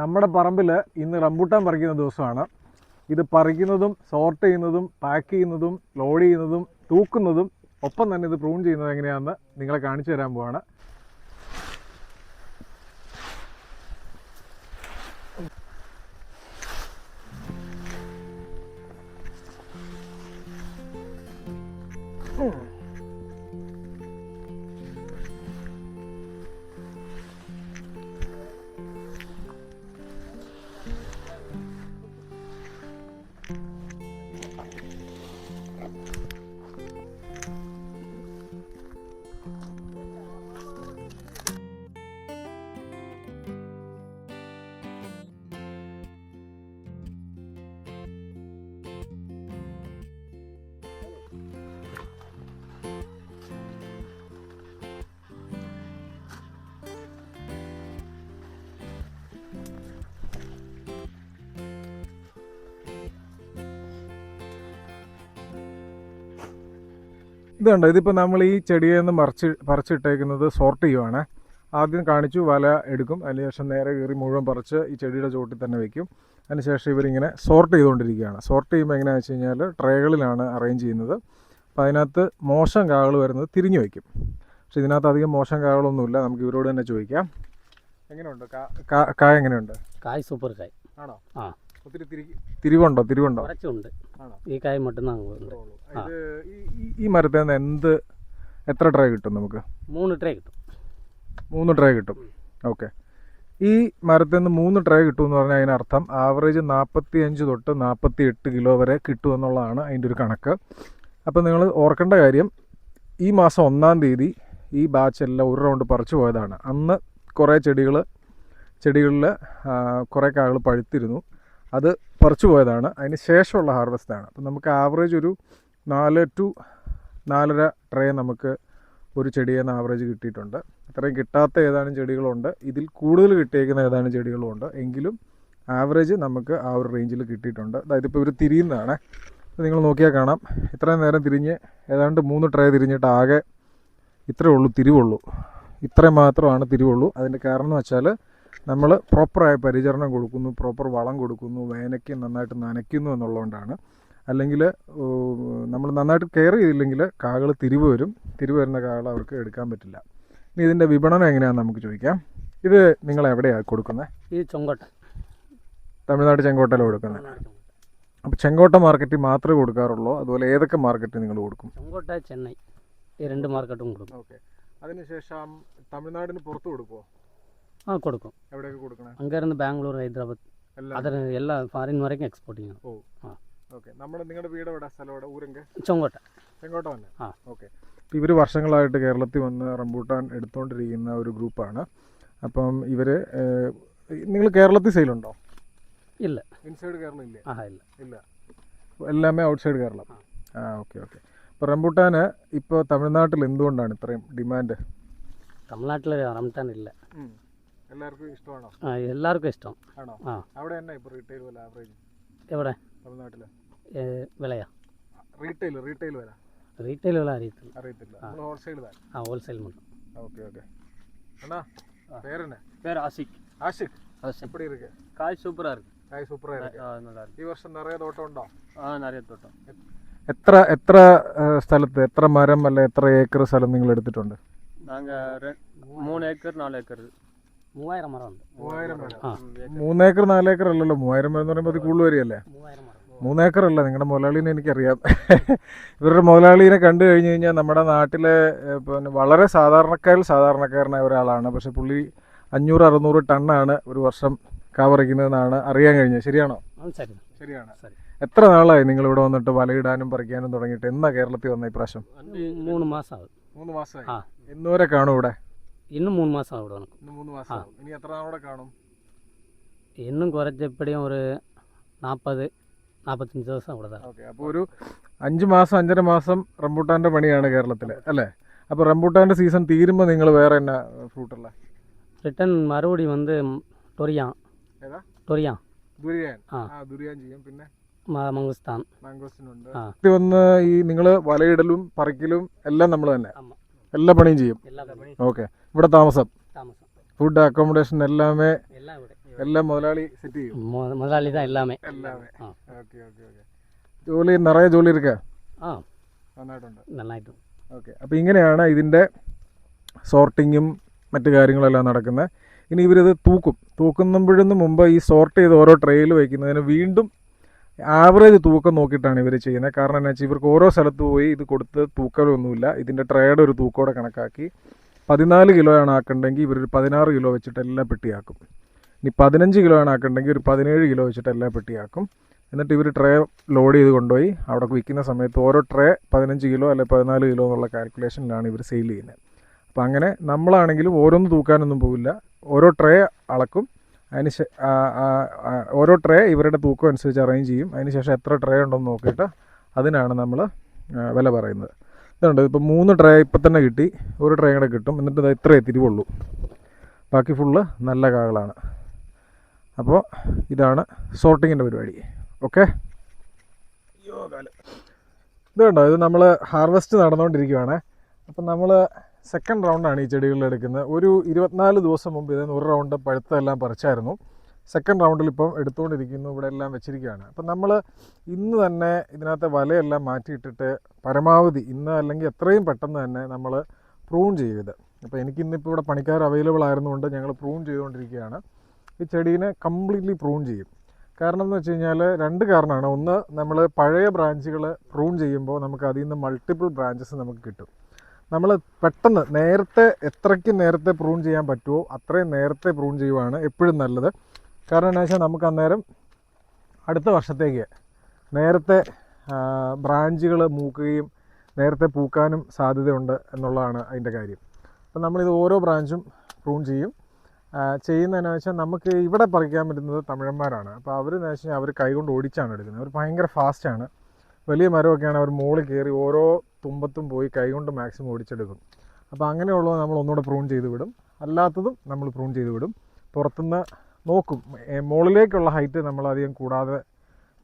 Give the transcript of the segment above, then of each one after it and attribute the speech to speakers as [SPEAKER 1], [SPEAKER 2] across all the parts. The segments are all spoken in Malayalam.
[SPEAKER 1] നമ്മുടെ പറമ്പിൽ ഇന്ന് റംബൂട്ടാൻ പറിക്കുന്ന ദിവസമാണ്. ഇത് പറിക്കുന്നതും സോർട്ട് ചെയ്യുന്നതും പാക്ക് ചെയ്യുന്നതും ലോഡ് ചെയ്യുന്നതും തൂക്കുന്നതും ഒപ്പം തന്നെ ഇത് പ്രൂൺ ചെയ്യുന്നത് എങ്ങനെയാണെന്ന് നിങ്ങളെ കാണിച്ചു തരാൻ പോവാണ്. ഇത് ഇതുണ്ട്. ഇതിപ്പോൾ നമ്മൾ ഈ ചെടിയിൽ നിന്ന് മറിച്ച് പറിച്ചിട്ടേക്കുന്നത് സോർട്ട് ചെയ്യുവാണ്. ആദ്യം കാണിച്ചു വല എടുക്കും. അതിനുശേഷം നേരെ കയറി മുഴുവൻ പറിച്ച് ഈ ചെടിയുടെ ചുവട്ടിൽ തന്നെ വയ്ക്കും അതിനുശേഷം ഇവരിങ്ങനെ സോർട്ട് ചെയ്തുകൊണ്ടിരിക്കുകയാണ്. സോർട്ട് ചെയ്യുമ്പോൾ എങ്ങനെയാണെന്ന് വെച്ച് കഴിഞ്ഞാൽ ട്രേകളിലാണ് അറേഞ്ച് ചെയ്യുന്നത്. അപ്പോൾ അതിനകത്ത് മോശം കാകൾ വരുന്നത് തിരിഞ്ഞു വയ്ക്കും പക്ഷെ ഇതിനകത്ത് അധികം മോശം കാകളൊന്നുമില്ല നമുക്ക് ഇവരോട് തന്നെ ചോദിക്കാം. എങ്ങനെയുണ്ട്? കായ എങ്ങനെയുണ്ട്?
[SPEAKER 2] കായ് സൂപ്പർ കായ്.
[SPEAKER 1] ആണോ?
[SPEAKER 2] ആ.
[SPEAKER 1] ഒത്തിരി തിരിവുണ്ടോ? തിരിവുണ്ടോ? കുറച്ചുണ്ട്.
[SPEAKER 2] ഈ കായ
[SPEAKER 1] മട്ടുന്ന ഈ മരത്തിൽ നിന്ന് എന്ത് എത്ര ട്രേ കിട്ടും നമുക്ക്?
[SPEAKER 2] മൂന്ന് ട്രേ കിട്ടും.
[SPEAKER 1] മൂന്ന് ട്രേ കിട്ടും. ഓക്കെ ഈ മരത്തിൽ നിന്ന് മൂന്ന് ട്രേ കിട്ടും എന്ന് പറഞ്ഞാൽ അതിനർത്ഥം ആവറേജ് നാൽപ്പത്തി അഞ്ച് തൊട്ട് നാൽപ്പത്തി എട്ട് കിലോ വരെ കിട്ടുമെന്നുള്ളതാണ് അതിന്റെ ഒരു കണക്ക്. അപ്പോൾ നിങ്ങൾ ഓർക്കേണ്ട കാര്യം ഈ മാസം ഒന്നാം തീയതി ഈ ബാച്ചെല്ലാം ഒരു റൗണ്ട് പറിച്ചു പോയതാണ്. അന്ന് കുറേ ചെടികൾ ചെടികളിൽ കുറേ കാകൾ പഴുത്തിരുന്നു. അത് പറിച്ചു പോയതാണ്. അതിന് ശേഷമുള്ള ഹാർവെസ്റ്റാണ് അപ്പം നമുക്ക് ആവറേജ് ഒരു നാല് ടു നാലര ട്രേ നമുക്ക് ഒരു ചെടിയിൽ നിന്ന് ആവറേജ് കിട്ടിയിട്ടുണ്ട്. അത്രയും കിട്ടാത്ത ഏതാനും ചെടികളുണ്ട്. ഇതിൽ കൂടുതൽ കിട്ടിയേക്കുന്ന ഏതാനും ചെടികളുമുണ്ട് എങ്കിലും ആവറേജ് നമുക്ക് ആ ഒരു റേഞ്ചിൽ കിട്ടിയിട്ടുണ്ട്. അതായത് ഇപ്പോൾ ഇവർ തിരിയുന്നതാണ്. നിങ്ങൾ നോക്കിയാൽ കാണാം. ഇത്രയും നേരം തിരിഞ്ഞ് ഏതാണ്ട് മൂന്ന് ട്രേ തിരിഞ്ഞിട്ട് ആകെ ഇത്രയേ ഉള്ളൂ തിരിവുള്ളൂ. ഇത്രയും മാത്രമാണ് തിരിവുള്ളൂ. അതിന്റെ കാരണം എന്ന് വെച്ചാൽ നമ്മൾ പ്രോപ്പറായ പരിചരണം കൊടുക്കുന്നു പ്രോപ്പർ വളം കൊടുക്കുന്നു വേനയ്ക്ക് നന്നായിട്ട് നനയ്ക്കുന്നു എന്നുള്ളതുകൊണ്ടാണ്. അല്ലെങ്കിൽ നമ്മൾ നന്നായിട്ട് കെയർ ചെയ്തില്ലെങ്കിൽ കാകൾ തിരിവ് വരും. തിരിവ് വരുന്ന കാകൾ അവർക്ക് എടുക്കാൻ പറ്റില്ല. ഇനി ഇതിന്റെ വിപണനം എങ്ങനെയാണെന്ന് നമുക്ക് ചോദിക്കാം. ഇത് നിങ്ങൾ എവിടെയാണ് കൊടുക്കുന്നത്?
[SPEAKER 2] ഈ ചെങ്കോട്ട.
[SPEAKER 1] തമിഴ്നാട് ചെങ്കോട്ടയിലാണ് കൊടുക്കുന്നത്. അപ്പോൾ ചെങ്കോട്ട. മാർക്കറ്റിൽ മാത്രമേ കൊടുക്കാറുള്ളൂ അതുപോലെ ഏതൊക്കെ മാർക്കറ്റിൽ നിങ്ങൾ കൊടുക്കും?
[SPEAKER 2] ചെങ്കോട്ട ചെന്നൈ. ഈ രണ്ട് മാർക്കറ്റും കൊടുക്കും.
[SPEAKER 1] ഓക്കെ. അതിനുശേഷം തമിഴ്നാടിന് പുറത്ത് കൊടുക്കുമോ
[SPEAKER 2] ആ കൊടുക്കും
[SPEAKER 1] എവിടെയൊക്കെ കൊടുക്കണേ
[SPEAKER 2] அங்கேருந்து பெங்களூர் ஹைதராபாத்
[SPEAKER 1] എല്ലാം
[SPEAKER 2] அதில் எல்லா ஃபாரின் வரைக்கும் எக்ஸ்போர்ட் ചെയ്യണം
[SPEAKER 1] ഓക്കെ നമ്മുടെ നിങ്ങളുടെ വീട് എവിടെ സ്ഥലം എവിടെ ഊരെങ്കിൽ
[SPEAKER 2] ചൊങ്കോട്ട
[SPEAKER 1] ചെങ്കോട്ട തന്നെ
[SPEAKER 2] ആ.
[SPEAKER 1] ഓക്കെ അപ്പോൾ ഇവർ വർഷങ്ങളായിട്ട് കേരളത്തിൽ വന്ന് റംബൂട്ടാൻ എടുത്തുകൊണ്ടിരിക്കുന്ന ഒരു ഗ്രൂപ്പാണ് അപ്പം ഇവർ നിങ്ങൾ കേരളത്തിൽ സെയിലുണ്ടോ
[SPEAKER 2] ഇല്ല
[SPEAKER 1] ഇൻസൈഡ് കേരളം ഇല്ലേ
[SPEAKER 2] ஆஹா இல்லை
[SPEAKER 1] ഇല്ല എല്ലാമേ ഔട്ട്സൈഡ് കേരളം ആ ഓക്കെ ഓക്കെ അപ്പോൾ റംബൂട്ടാന് ഇപ്പോൾ തമിഴ്നാട്ടിൽ എന്തുകൊണ്ടാണ് ഇത്രയും ഡിമാൻഡ്
[SPEAKER 2] தமிழ்நாட்டில் ரம்ஜான் இல்லை
[SPEAKER 1] എല്ലാവർക്കും ഇഷ്ടമാണോ?
[SPEAKER 2] ആ
[SPEAKER 1] എല്ലാവർക്കും
[SPEAKER 2] ഇഷ്ടം.
[SPEAKER 1] അവിടെ എവിടെ? വിലയാ? റീറ്റെയിൽ റീറ്റെയിൽ വില?
[SPEAKER 2] റീറ്റെയിൽ വില അറിയത്തില്ല.
[SPEAKER 1] അറിയത്തില്ല. ആ. ഹോൾസെയിൽ
[SPEAKER 2] മുണ്ട്
[SPEAKER 1] ഓക്കെ ഓക്കെ அண்ணா பேர் என்ன
[SPEAKER 3] பேர் ஆஷிக்
[SPEAKER 1] ஆஷிக்
[SPEAKER 3] ஆஷிக்
[SPEAKER 1] எப்படி இருக்கு
[SPEAKER 3] இருக்கு
[SPEAKER 1] இருக்கு ഈ വർഷം നിറയെ തോട്ടം ഉണ്ടോ?
[SPEAKER 3] ആ നിറയെ തോട്ടം.
[SPEAKER 1] എത്ര എത്ര സ്ഥലത്ത് എത്ര മരം അല്ല എത്ര ഏക്കർ സ്ഥലം നിങ്ങൾ എടുത്തിട്ടുണ്ട്?
[SPEAKER 2] നാങ്ക മൂന്ന്
[SPEAKER 1] ഏക്കർ നാല്
[SPEAKER 2] ഏക്കർ
[SPEAKER 1] മൂന്നേക്കർ നാലേക്കർ അല്ലല്ലോ. മൂവായിരം മരം എന്ന് പറയുമ്പോൾ അത് കൂടുതൽ വരികയല്ലേ?
[SPEAKER 2] മരം.
[SPEAKER 1] മൂന്നേക്കർ അല്ല നിങ്ങളുടെ മുതലാളിനെ എനിക്കറിയാം. ഇവരുടെ മുതലാളിനെ കണ്ടു കഴിഞ്ഞു കഴിഞ്ഞാൽ നമ്മുടെ നാട്ടിലെ പിന്നെ വളരെ സാധാരണക്കാരിൽ സാധാരണക്കാരനായ ഒരാളാണ്. പക്ഷെ പുള്ളി അഞ്ഞൂറ് അറുന്നൂറ് ടണ്ണാണ് ഒരു വർഷം കാവറിക്കുന്നതെന്നാണ് അറിയാൻ കഴിഞ്ഞത്. ശരിയാണോ? ശരിയാണ്. എത്ര നാളായി നിങ്ങൾ ഇവിടെ വന്നിട്ട് വലയിടാനും പറിക്കാനും തുടങ്ങിയിട്ട്? എന്നാ കേരളത്തിൽ വന്ന ഇപ്രാവശ്യം മൂന്ന് മാസമായി
[SPEAKER 2] മൂന്ന്
[SPEAKER 1] മാസമായി എന്നുവരെ കാണും ഇവിടെ?
[SPEAKER 2] இன்னுം മൂന്ന് മാസം ആവും എനിക്ക്
[SPEAKER 1] ഇന്ന് മൂന്ന് മാസം ഇനി എത്ര നാളൂടെ കാണും
[SPEAKER 2] இன்னுം കുറച്ച് എപ്പോഴും ഒരു നാൽപ്പത് നാൽപ്പത്തഞ്ച് ദിവസം അവിടെ தான்
[SPEAKER 1] ഓക്കെ അപ്പോൾ ഒരു അഞ്ച് മാസം അഞ്ചര മാസം റംബൂട്ടാന്റെ പണിയാണ് കേരളത്തിൽ അല്ലേ അപ്പോൾ റംബൂട്ടാന്റെ സീസൺ തീരുമ്പോൾ നിങ്ങൾ വേറെ എന്നാ ഫ്രൂട്ടുള്ള
[SPEAKER 2] ரிட்டன் மறுபடி வந்து டொரியான்
[SPEAKER 1] ഏതാ
[SPEAKER 2] டொரியான்
[SPEAKER 1] ദുരിയാൻ
[SPEAKER 2] ആ.
[SPEAKER 1] ആ ദുരിയാൻ ചെയ്യും പിന്നെ
[SPEAKER 2] ம மங்குஸ்தான்
[SPEAKER 1] മാംഗോസിനുണ്ട്
[SPEAKER 2] ആ.
[SPEAKER 1] ഇത് വന്ന് ഈ നിങ്ങൾ വലയിടലും പറിക്കലും എല്ലാം നമ്മൾ തന്നെ
[SPEAKER 2] ஆமாம்
[SPEAKER 1] എല്ലാ പണിയും ചെയ്യും
[SPEAKER 2] எல்லா பணி
[SPEAKER 1] ഓക്കെ ഇവിടെ താമസം
[SPEAKER 2] தாமசம்
[SPEAKER 1] ഫുഡ് അക്കോമഡേഷൻ എല്ലാമേ
[SPEAKER 2] எல்லாம் விட
[SPEAKER 1] എല്ലാം മുതലാളി സെറ്റ് ചെയ്യും
[SPEAKER 2] மு- முதலாளி தான் எல்லாமே
[SPEAKER 1] എല്ലാമേ
[SPEAKER 2] ആ.
[SPEAKER 1] ഓക്കെ ഓക്കെ ഓക്കെ ജോലി നിറയെ ജോലി ഇരിക്കുക
[SPEAKER 2] ஆ
[SPEAKER 1] നന്നായിട്ടുണ്ട്
[SPEAKER 2] நல்லாயிட்டும்
[SPEAKER 1] ഓക്കെ അപ്പോൾ ഇങ്ങനെയാണ് ഇതിൻ്റെ സോർട്ടിങ്ങും മറ്റു കാര്യങ്ങളെല്ലാം നടക്കുന്നത് ഇനി ഇവരിത് തൂക്കും തൂക്കുന്നമ്പോഴൊന്നും മുമ്പ് ഈ സോർട്ട് ചെയ്ത് ഓരോ ട്രെയിൽ വയ്ക്കുന്നതിന് വീണ്ടും ആവറേജ് തൂക്കം നോക്കിയിട്ടാണ് ഇവർ ചെയ്യുന്നത്. കാരണം എന്താ വെച്ചാൽ ഇവർക്ക് ഓരോ സ്ഥലത്ത് പോയി ഇത് കൊടുത്ത് തൂക്കലൊന്നുമില്ല. ഇതിന്റെ ട്രേഡ് ഒരു തൂക്കോടെ കണക്കാക്കി. പതിനാല് കിലോ ആണ് ആക്കണ്ടെങ്കിൽ ഇവരൊരു പതിനാറ് കിലോ വെച്ചിട്ട് എല്ലാം പെട്ടിയാക്കും. ഇനി പതിനഞ്ച് കിലോ ആണ് ആക്കണ്ടെങ്കിൽ ഒരു പതിനേഴ് കിലോ വെച്ചിട്ട് എല്ലാം പെട്ടിയാക്കും. എന്നിട്ട് ഇവർ ട്രേ ലോഡ് ചെയ്ത് കൊണ്ടുപോയി. അവിടെ വിൽക്കുന്ന സമയത്ത് ഓരോ ട്രേ പതിനഞ്ച് കിലോ അല്ലെ പതിനാല് കിലോ എന്നുള്ള കാൽക്കുലേഷനിലാണ് ഇവർ സെയിൽ ചെയ്യുന്നത്. അപ്പോൾ അങ്ങനെ നമ്മളാണെങ്കിലും ഓരോന്ന് തൂക്കാനൊന്നും പോവില്ല. ഓരോ ട്രേ അളക്കും. അതിന് ഓരോ ട്രേ ഇവരുടെ തൂക്കം അനുസരിച്ച് അറേഞ്ച് ചെയ്യും. അതിനുശേഷം എത്ര ട്രേ ഉണ്ടെന്ന് നോക്കിയിട്ട് അതിനാണ് നമ്മൾ വില പറയുന്നത്. ഇതുണ്ട് ഇപ്പോൾ മൂന്ന് ട്രേ ഇപ്പം തന്നെ കിട്ടി. ഒരു ട്രേ കൂടെ കിട്ടും. എന്നിട്ട് ഇത് ഇത്രയേ തിരിവുള്ളൂ. ബാക്കി ഫുള്ള് നല്ല കാകളാണ്. അപ്പോൾ ഇതാണ് സോർട്ടിങ്ങിന്റെ പരിപാടി. ഓക്കെ ഇത് കണ്ടോ ഇത് നമ്മൾ ഹാർവെസ്റ്റ് നടന്നുകൊണ്ടിരിക്കുവാണ് അപ്പം നമ്മൾ സെക്കൻഡ് റൗണ്ടാണ് ഈ ചെടികളിൽ എടുക്കുന്നത്. ഒരു ഇരുപത്തിനാല് ദിവസം മുമ്പ് ഇതിന് ഒരു റൗണ്ട് പഴുത്തെല്ലാം പറിച്ചായിരുന്നു. സെക്കൻഡ് റൗണ്ടിൽ ഇപ്പം എടുത്തുകൊണ്ടിരിക്കുന്നു ഇവിടെ എല്ലാം വെച്ചിരിക്കുകയാണ്. അപ്പം നമ്മൾ ഇന്ന് തന്നെ ഇതിനകത്തെ വലയെല്ലാം മാറ്റിയിട്ടിട്ട് പരമാവധി ഇന്ന് അല്ലെങ്കിൽ എത്രയും പെട്ടെന്ന് തന്നെ നമ്മൾ പ്രൂൺ ചെയ്ത് അപ്പോൾ എനിക്ക് ഇന്നിപ്പോൾ ഇവിടെ പണിക്കാർ അവൈലബിൾ ആയിരുന്നുകൊണ്ട് ഞങ്ങൾ പ്രൂൺ ചെയ്തുകൊണ്ടിരിക്കുകയാണ്. ഈ ചെടീനെ കംപ്ലീറ്റ്ലി പ്രൂൺ ചെയ്യും. കാരണം എന്ന് വെച്ച് കഴിഞ്ഞാൽ രണ്ട് കാരണമാണ്. ഒന്ന് നമ്മൾ പഴയ ബ്രാഞ്ചുകൾ പ്രൂൺ ചെയ്യുമ്പോൾ നമുക്ക് അതിൽ നിന്ന് മൾട്ടിപ്പിൾ ബ്രാഞ്ചസ് നമുക്ക് കിട്ടും. നമ്മൾ പെട്ടെന്ന് നേരത്തെ എത്രയ്ക്ക് നേരത്തെ പ്രൂൺ ചെയ്യാൻ പറ്റുമോ അത്രയും നേരത്തെ പ്രൂൺ ചെയ്യുവാണ് എപ്പോഴും നല്ലത്. കാരണം എന്താ വെച്ചാൽ നമുക്ക് അന്നേരം അടുത്ത വർഷത്തേക്ക് നേരത്തെ ബ്രാഞ്ചുകൾ മൂക്കുകയും നേരത്തെ പൂക്കാനും സാധ്യതയുണ്ട് എന്നുള്ളതാണ് അതിന്റെ കാര്യം. അപ്പം നമ്മളിത് ഓരോ ബ്രാഞ്ചും പ്രൂൺ ചെയ്യും. ചെയ്യുന്നതെന്ന് വെച്ചാൽ നമുക്ക് ഇവിടെ പറിക്കാൻ പറ്റുന്നത് തമിഴന്മാരാണ്. അപ്പോൾ അവർ എന്ന് വെച്ചാൽ അവർ കൈകൊണ്ട് ഓടിച്ചാണ് എടുക്കുന്നത്. അവർ ഭയങ്കര ഫാസ്റ്റാണ് വലിയ മരമൊക്കെയാണ് അവർ മുകളിൽ കയറി ഓരോ തുമ്പത്തും പോയി കൈകൊണ്ട് മാക്സിമം ഓടിച്ചെടുക്കും. അപ്പോൾ അങ്ങനെയുള്ളത് നമ്മൾ ഒന്നുകൂടെ പ്രൂൺ ചെയ്ത് വിടും. അല്ലാത്തതും നമ്മൾ പ്രൂൺ ചെയ്ത് വിടും. പുറത്തുനിന്ന് നോക്കും. മുകളിലേക്കുള്ള ഹൈറ്റ് നമ്മൾ അധികം കൂടാതെ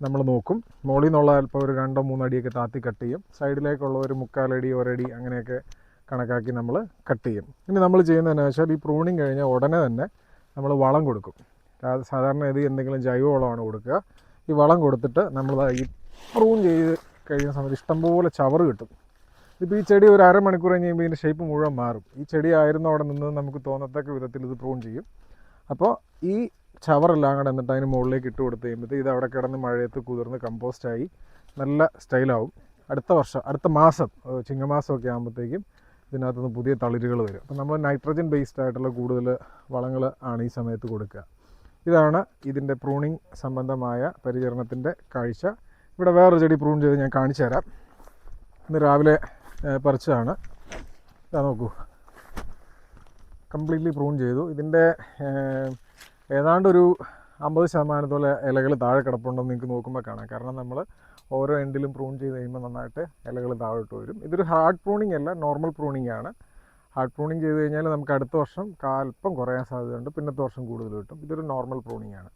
[SPEAKER 1] നമ്മൾ നോക്കും. മുകളിൽ നിന്നുള്ള അല്പം ഒരു രണ്ടോ മൂന്നോ അടിയൊക്കെ താത്തി കട്ട് ചെയ്യും. സൈഡിലേക്കുള്ള ഒരു മുക്കാലടി ഒരടി അങ്ങനെയൊക്കെ കണക്കാക്കി നമ്മൾ കട്ട് ചെയ്യും. ഇനി നമ്മൾ ചെയ്യുന്നതെന്ന് വെച്ചാൽ ഈ പ്രൂണിങ് കഴിഞ്ഞാൽ ഉടനെ തന്നെ നമ്മൾ വളം കൊടുക്കും. സാധാരണ ഇത് എന്തെങ്കിലും ജൈവവളമാണ് കൊടുക്കുക. ഈ വളം കൊടുത്തിട്ട് നമ്മൾ ഈ പ്രൂൺ ചെയ്ത് കഴിയുന്ന സമയത്ത് ഇഷ്ടംപോലെ ചവറ് കിട്ടും. ഇപ്പോൾ ഈ ചെടി ഒരു അരമണിക്കൂർ കഴിയുമ്പോൾ ഇതിന്റെ ഷേപ്പ് മുഴുവൻ മാറും. ഈ ചെടി ആയിരുന്ന അവിടെ നിന്ന് നമുക്ക് തോന്നത്തക്ക വിധത്തിൽ ഇത് പ്രൂൺ ചെയ്യും. അപ്പോൾ ഈ ചവറെല്ലാം കൂടെ എന്നിട്ട് അതിന് മുകളിലേക്ക് ഇട്ട് കൊടുത്ത് കഴിയുമ്പോഴത്തേക്ക് ഇത് അവിടെ കിടന്ന് മഴയത്ത് കുതിർന്ന് കമ്പോസ്റ്റായി നല്ല സ്റ്റൈലാവും അടുത്ത വർഷം അടുത്ത മാസം ചിങ്ങമാസമൊക്കെ ആകുമ്പോഴത്തേക്കും ഇതിനകത്തുനിന്ന് പുതിയ തളിരുകൾ വരും. അപ്പോൾ നമ്മൾ നൈട്രജൻ ബേസ്ഡ് ആയിട്ടുള്ള കൂടുതൽ വളങ്ങൾ ആണ് ഈ സമയത്ത് കൊടുക്കുക. ഇതാണ് ഇതിന്റെ പ്രൂണിങ് സംബന്ധമായ പരിചരണത്തിന്റെ കാഴ്ച. ഇവിടെ വേറൊരു ചെടി പ്രൂൺ ചെയ്ത് ഞാൻ കാണിച്ചു തരാം. ഇന്ന് രാവിലെ പറിച്ചതാണ്. ഇതാ നോക്കൂ. കംപ്ലീറ്റ്ലി പ്രൂൺ ചെയ്തു. ഇതിന്റെ ഏതാണ്ടൊരു അമ്പത് ശതമാനത്തോളം ഇലകൾ താഴെ കിടപ്പുണ്ടെന്ന് നിങ്ങൾക്ക് നോക്കുമ്പോൾ കാണാം. കാരണം നമ്മൾ ഓരോ എൻഡിലും പ്രൂൺ ചെയ്ത് കഴിയുമ്പോൾ നന്നായിട്ട് ഇലകൾ താഴോട്ട് വരും. ഇതൊരു ഹാർഡ് പ്രൂണിങ് അല്ല നോർമൽ പ്രൂണിങ് ആണ്. ഹാർഡ് പ്രൂണിങ് ചെയ്ത് കഴിഞ്ഞാൽ നമുക്ക് അടുത്ത വർഷം കാൽപ്പം കുറയാൻ സാധ്യതയുണ്ട്. പിന്നത്തെ വർഷം കൂടുതൽ കിട്ടും. ഇതൊരു നോർമൽ പ്രൂണിങ് ആണ്.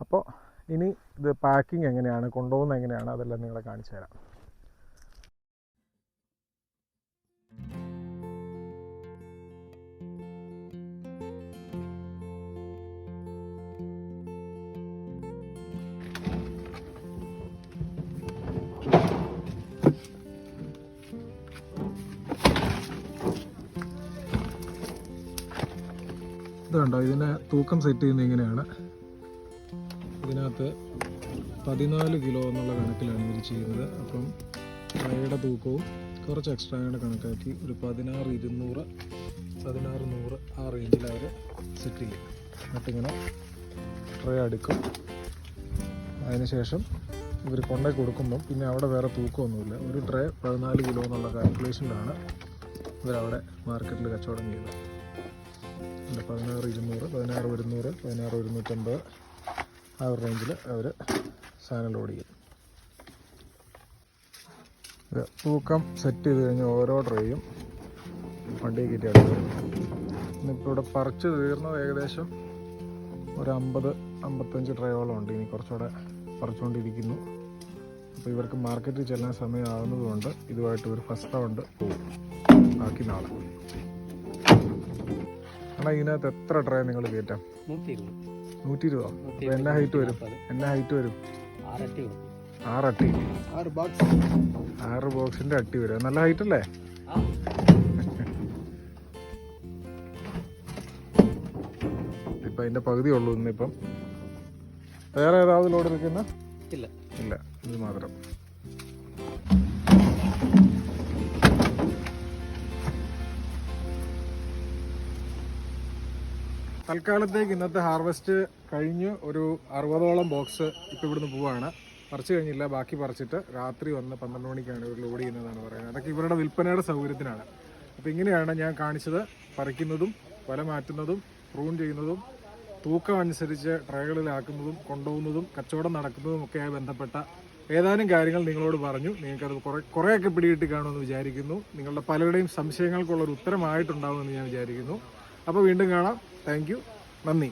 [SPEAKER 1] അപ്പോൾ ഇനി ഇത് പാക്കിംഗ് എങ്ങനെയാണ് കൊണ്ടുപോകുന്നത് എങ്ങനെയാണ് അതെല്ലാം നിങ്ങളെ കാണിച്ചു തരാം. ഇത് കണ്ടോ? ഇതിന് തൂക്കം സെറ്റ് ചെയ്യുന്ന ഇങ്ങനെയാണ്. ഇതിനകത്ത് പതിനാല് കിലോ എന്നുള്ള കണക്കിലാണ് ഇവർ ചെയ്യുന്നത്. അപ്പം ട്രേയുടെ തൂക്കവും കുറച്ച് എക്സ്ട്രാ കൂടെ കണക്കാക്കി ഒരു പതിനാറ് ഇരുന്നൂറ് പതിനാറ് നൂറ് ആ റേഞ്ചിൽ അവർ സെറ്റ് ചെയ്യും. എന്നിട്ടിങ്ങനെ ട്രേ അടുക്കും അതിനുശേഷം ഇവർ കൊണ്ടേ കൊടുക്കുമ്പം പിന്നെ അവിടെ വേറെ തൂക്കമൊന്നുമില്ല. ഒരു ട്രേ പതിനാല് കിലോ എന്നുള്ള കാൽക്കുലേഷനിലാണ് ഇവരവിടെ മാർക്കറ്റിൽ കച്ചവടം ചെയ്യുന്നത്. പിന്നെ പതിനാറ് ഇരുന്നൂറ് പതിനാറ് ഒരുന്നൂറ് പതിനാറ് ഒരുന്നൂറ്റമ്പത് ആ ഒരു റേഞ്ചിൽ അവർ സാധനം ലോഡ് ചെയ്യും. തൂക്കം സെറ്റ് ചെയ്ത് കഴിഞ്ഞ് ഓരോ ട്രേയും വണ്ടിയിൽ കയറ്റി അടുക്കും ഇന്നിപ്പോൾ ഇവിടെ പറിച്ച് തീർന്നത് ഏകദേശം ഒരു അമ്പത് അമ്പത്തഞ്ച് ട്രേയോളം ഉണ്ട്. ഇനി കുറച്ചുകൂടെ പറിച്ചുകൊണ്ടിരിക്കുന്നു. അപ്പോൾ ഇവർക്ക് മാർക്കറ്റിൽ ചെല്ലാൻ സമയമാകുന്നതുകൊണ്ട് ഇതുമായിട്ട് ഒരു ഫസ്റ്റ് റൗണ്ട് പോകും ബാക്കി നാളെ. അണ്ണാ ഇതിനകത്ത് എത്ര ട്രേ നിങ്ങൾ കയറ്റാം?
[SPEAKER 2] നൂറ്റി ഇരുപത്
[SPEAKER 1] എന്നാ ഹൈറ്റ് വരും? എന്നാ ഹൈറ്റ് വരും.
[SPEAKER 2] ആറട്ടി
[SPEAKER 1] അട്ടി.
[SPEAKER 3] ആറ് ബോക്സ്
[SPEAKER 1] ആറ് ബോക്സിന്റെ അട്ടി വരും. നല്ല ഹൈറ്റ് അല്ലേ? ഇപ്പൊ അതിന്റെ പകുതി ഉള്ളൂ ഇന്നിപ്പം. വേറെ ഏതാവത് ലോഡ് എടുക്കുന്ന
[SPEAKER 2] ഇല്ല.
[SPEAKER 1] ഇല്ല. ഇത് മാത്രം. തൽക്കാലത്തേക്ക് ഇന്നത്തെ ഹാർവെസ്റ്റ് കഴിഞ്ഞ് ഒരു അറുപതോളം ബോക്സ് ഇപ്പൊ ഇവിടുന്ന് പോവാണ്. പറിച്ചു കഴിഞ്ഞില്ല ബാക്കി പറിച്ചിട്ട് രാത്രി വന്ന് പന്ത്രണ്ട് മണിക്കാണ് ഇവർ ലോഡ് ചെയ്യുന്നതാണ് പറയുന്നത്. അതൊക്കെ ഇവരുടെ വിൽപ്പനയുടെ സൗകര്യത്തിനാണ്. അപ്പോൾ ഇങ്ങനെയാണ് ഞാൻ കാണിച്ചത്. പറിക്കുന്നതും വല മാറ്റുന്നതും പ്രൂൺ ചെയ്യുന്നതും തൂക്കം അനുസരിച്ച് ട്രേകളിലാക്കുന്നതും കൊണ്ടുപോകുന്നതും കച്ചവടം നടക്കുന്നതും ഒക്കെയായി ബന്ധപ്പെട്ട ഏതാനും കാര്യങ്ങൾ നിങ്ങളോട് പറഞ്ഞു. നിങ്ങൾക്കത് കുറേ കുറേയൊക്കെ പിടികിട്ടി കാണുമെന്ന് വിചാരിക്കുന്നു. നിങ്ങളുടെ പലരുടെയും സംശയങ്ങൾക്കുള്ളൊരു ഉത്തരമായിട്ടുണ്ടാവുമെന്ന് ഞാൻ വിചാരിക്കുന്നു. അപ്പോൾ വീണ്ടും കാണാം. താങ്ക് നന്ദി.